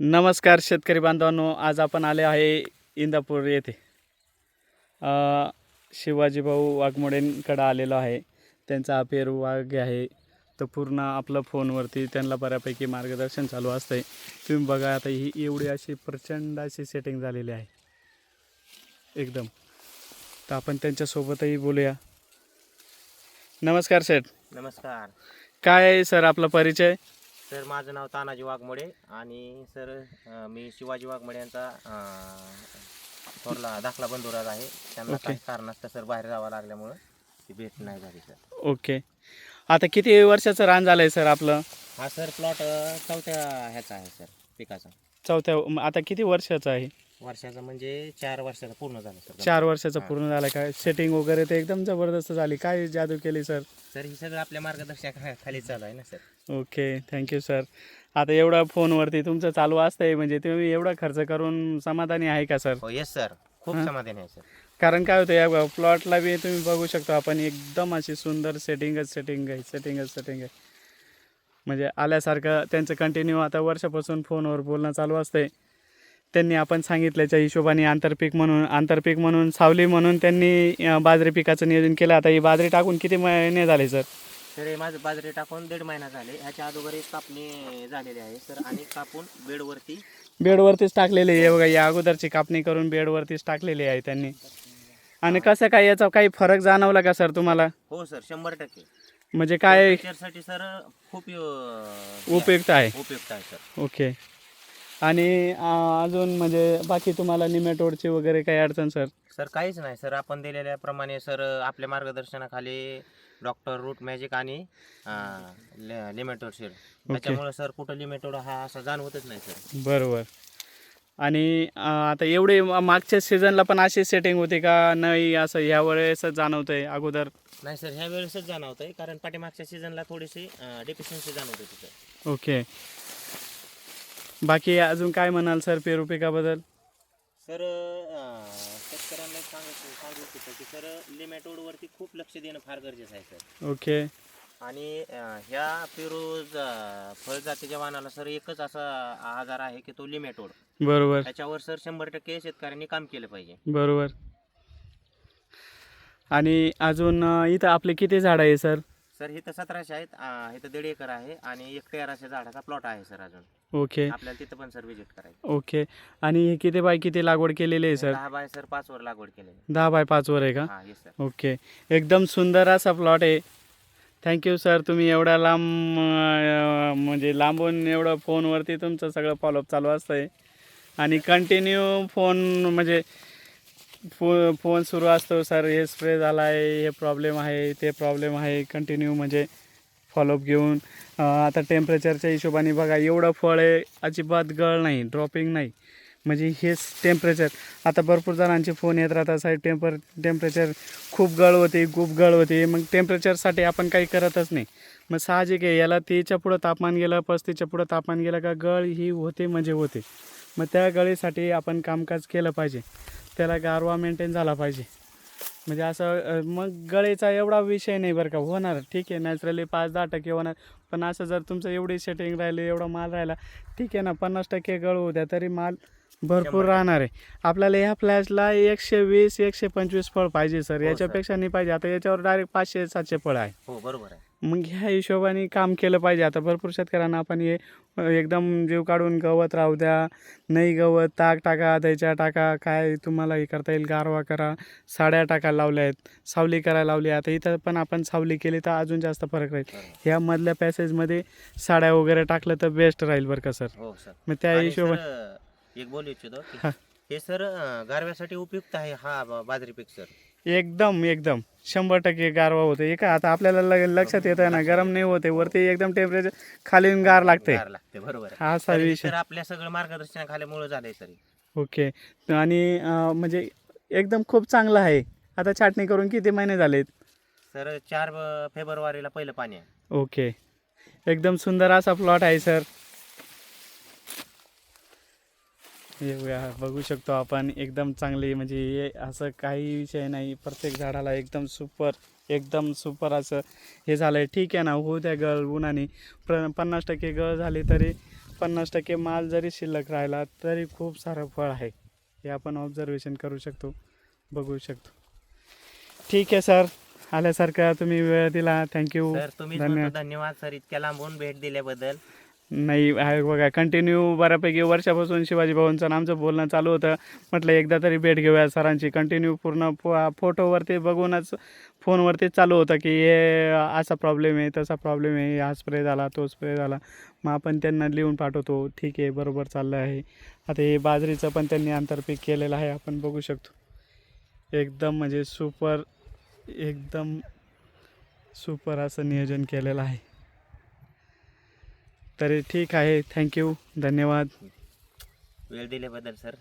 नमस्कार शेतकरी बांधवांनो आज आपण आले आहे इंदापूर येथे. शिवाजीभाऊ वाघमोडेंकडं आलेलो आहे. त्यांचा पेरू वाघ आहे. तर पूर्ण आपलं फोनवरती त्यांना बऱ्यापैकी मार्गदर्शन चालू असतं आहे तुम्ही बघा आता ही एवढी अशी प्रचंड अशी सेटिंग झालेली आहे. एकदम. तर आपण त्यांच्यासोबतही बोलूया. नमस्कार सेठ नमस्कार. काय आहे सर आपला परिचय? सर माझं नाव तानाजी वाघमोडे आणि सर मी शिवाजी वाघमोडे यांचा थोरला दाखला बंधुराज आहे. त्यांना. काही कारणास्तव सर बाहेर जावं लागल्यामुळं ती भेट नाही झाली सर. ओके. आता किती वर्षाचं रान झालं आहे सर आपलं? हा सर प्लॉट चौथ्या ह्याचा आहे सर पिकाचा. चौथ्या आता किती वर्षाचं आहे? वर्षाचा म्हणजे चार वर्षाचा पूर्ण झाला सर. चार वर्षाचं हां. पूर्ण झालं काय सेटिंग वगैरे ते एकदम जबरदस्त झाली. काय जादू केली सर? सर ही सगळं आपल्या मार्गदर्शनाखाली चालू आहे ना सर. ओके थँक्यू सर आता एवढा फोनवरती तुमचं चालू असतंय म्हणजे तुम्ही एवढा खर्च करून समाधानी आहे का सर? हो येस सर खूप हां. समाधान आहे सर. कारण काय होतं या प्लॉटला बी तुम्ही बघू शकता आपण एकदम अशी सुंदर सेटिंगच सेटिंग आहे सेटिंगच सेटिंग आहे. म्हणजे आल्यासारखं त्यांचं कंटिन्यू आता वर्षापासून फोनवर बोलणं चालू असतंय. त्यांनी आपण सांगितल्याच्या हिशोबाने आंतरपीक म्हणून आंतरपीक म्हणून सावली म्हणून त्यांनी बाजरी पिकाचं नियोजन केलं. आता ही बाजरी टाकून किती महिने झाले सर? सर हे माझं बाजरी टाकून दीड महिना झाले. ह्याच्या अगोदर कापणी झालेली आहे सर. आणि कापून बेडवरती बेडवरतीच टाकलेली आहे. बघा या अगोदरची कापणी करून बेडवरतीच टाकलेली आहे त्यांनी. आणि कसं काय याचा काही फरक जाणवला का सर तुम्हाला? हो सर. शंभर टक्के. म्हणजे काय साठी सर खूप उपयुक्त आहे. उपयुक्त आहे सर. ओके. आणि अजून म्हणजे बाकी तुम्हाला निमेटोडची वगैरे काही अडचण सर? सर काहीच नाही सर. आपण दिलेल्याप्रमाणे सर आपल्या मार्गदर्शनाखाली डॉक्टर रूट मॅजिक आणि लिमेटोड सर त्याच्यामुळे सर कुठं लिमेटोड हा असा जाणवतच नाही सर. बरोबर. आणि आता एवढे मा- मागच्या सीझनला पण अशी सेटिंग होती का नाही असं ह्या वेळेसच जाणवतंय अगोदर? नाही सर ह्या वेळेसच जाणवत आहे कारण पाठीमागच्या सीझनला थोडीशी डेफिशियन्सी जाणवत होती सर. ओके. बाकी अजून काय म्हणाल सर पेरू पिकाबद्दल सर अं, शेतकऱ्यांना एक सांगायचं सांगू इच्छितो की सर लिमेटोडवरती खूप लक्ष देणं फार गरजेचं आहे सर. ओके. आणि अं, ह्या पेरूज अं, फळजातीच्या वाहनाला सर एकच असा आजार आहे की तो लिमेटोड. बरोबर. त्याच्यावर सर शंभर टक्के शेतकऱ्यांनी काम केलं पाहिजे. बरोबर. आणि अजून अं, इथं आपले किती झाडं आहे सर? सर इथं सतराशे आहेत. अं, इथं दीड एकर आहे आणि एक तेराशे झाडाचा प्लॉट आहे सर अजून. ओके. आपल्याला तिथं पण सर विजिट करायचं ओके. आणि हे किती बाय किती लागवड केलेली आहे सर? दहा बाय सर पाच वर लागवड केलेली दहा बाय पाचवर आहे का? हा येस सर ओके. एकदम सुंदर असा प्लॉट आहे. थँक्यू सर तुम्ही एवढ्या लांब अं, म्हणजे लांबून एवढं फोनवरती तुमचं सगळं फॉलोअप चालू असतं आहे आणि कंटिन्यू फोन म्हणजे फो फोन सुरू असतो सर हे स्प्रे झाला आहे हे प्रॉब्लेम आहे ते प्रॉब्लेम आहे कंटिन्यू म्हणजे फॉलोअप घेऊन. आता टेम्परेचरच्या हिशोबाने बघा एवढं फळ आहे अजिबात गळ नाही ड्रॉपिंग नाही. म्हणजे हेच टेम्परेचर आता भरपूर जणांचे फोन येत राहतात साहेब टेम्पर टेम्परेचर खूप गळ खूप गळ मग टेम्परेचरसाठी आपण काही करतच नाही. मग साहजिक आहे याला तीच्या पुढं तापमान गेलं पस्तीच्या पुढं तापमान गेलं का गळ ही होते म्हणजे होते. मग त्या गळीसाठी आपण कामकाज केलं पाहिजे. त्याला गारवा मेंटेन झाला पाहिजे. म्हणजे असं मग गळेचा एवढा विषय नाही बरं का. होणार ठीक आहे नॅचरली पाच दहा टक्के होणार. पण असं जर तुमचं एवढी सेटिंग राहिली एवढा माल राहिला ठीक आहे ना पन्नास टक्के गळ होऊ द्या तरी माल भरपूर. राहणार आहे. आपल्याला ह्या फ्लॅशला एकशे वीस एकशे पंचवीस फळ पाहिजे सर हो, याच्यापेक्षा नाही पाहिजे. आता याच्यावर डायरेक्ट पाचशे सातशे फळ आहे. हो बरोबर आहे. मग ह्या हिशोबाने काम केलं पाहिजे. आता भरपूर शेतकऱ्यांना आपण हे एकदम जीव काढून गवत राहू द्या. नाही गवत ताक टाका द्यायच्या टाका. काय तुम्हाला हे करता येईल? गारवा करा. साड्या टाकायला लावल्या आहेत सावली करायला लावली. आता इथं पण आपण सावली केली तर अजून जास्त फरक राहील. ह्या मधल्या पॅसेजमध्ये साड्या वगैरे टाकलं तर बेस्ट राहील बरं का सर हो सर मग त्या हिशोबाने एक बोलू इच्छितो की हा. सर अं, गारव्यासाठी उपयुक्त आहे हा ब- बाजरी पीक सर. एकदम एकदम. शंभर टक्के गारवा होते हे का आता आपल्याला ल- लक्षात येत आहे ना गरम नाही होते वरती एकदम टेम्परेचर खाली गार लागते गार लागते बरोबर आहे. हा असा तर हे विषय. सर आपल्या सगळं मार्गदर्शनाखालीमुळे झालंय सर हे. ओके. आणि अं, म्हणजे एकदम खूप चांगलं आहे. आता छाटणी करून किती महिने झालेत? सर चार ब- फेब्रुवारीला पहिलं पाणी आहे. ओके. एकदम सुंदर असा प्लॉट आहे सर हे बघा, बघू शकतो आपण. एकदम चांगली म्हणजे हे असं काही विषय नाही. प्रत्येक झाडाला एकदम सुपर एकदम सुपर असं हे झालं आहे ठीक आहे ना होऊ द्या गळ उन्हाने. प्र पन्नास टक्के गळ झाली तरी पन्नास टक्के माल जरी शिल्लक राहिला तरी खूप सारं फळ आहे. हे आपण ऑब्झर्वेशन करू शकतो. बघू शकतो. ठीक आहे सर आल्यासारखा तुम्ही वेळ दिला. थँक्यू तुम्ही. धन्यवाद. सर इतक्या लांबून भेट दिल्याबद्दल. नाही आहे बघा कंटिन्यू बऱ्यापैकी वर्षापासून शिवाजी भवनचं आमचं बोलणं चालू होतं. म्हटलं एकदा तरी भेट घेऊया सरांची. कंटिन्यू पूर्ण फो फोटोवरती बघूनच फोनवरती चालू होतं की हे असा प्रॉब्लेम आहे तसा प्रॉब्लेम आहे हा स्प्रे झाला तो स्प्रे झाला. मग आपण त्यांना लिहून पाठवतो. ठीक आहे बरोबर चाललं आहे. आता हे बाजरीचं पण त्यांनी आंतरपीक केलेलं आहे आपण बघू शकतो. एकदम म्हणजे सुपर एकदम सुपर असं नियोजन केलेलं आहे. तरी ठीक आहे. थँक्यू धन्यवाद. वेळ दिल्याबद्दल सर.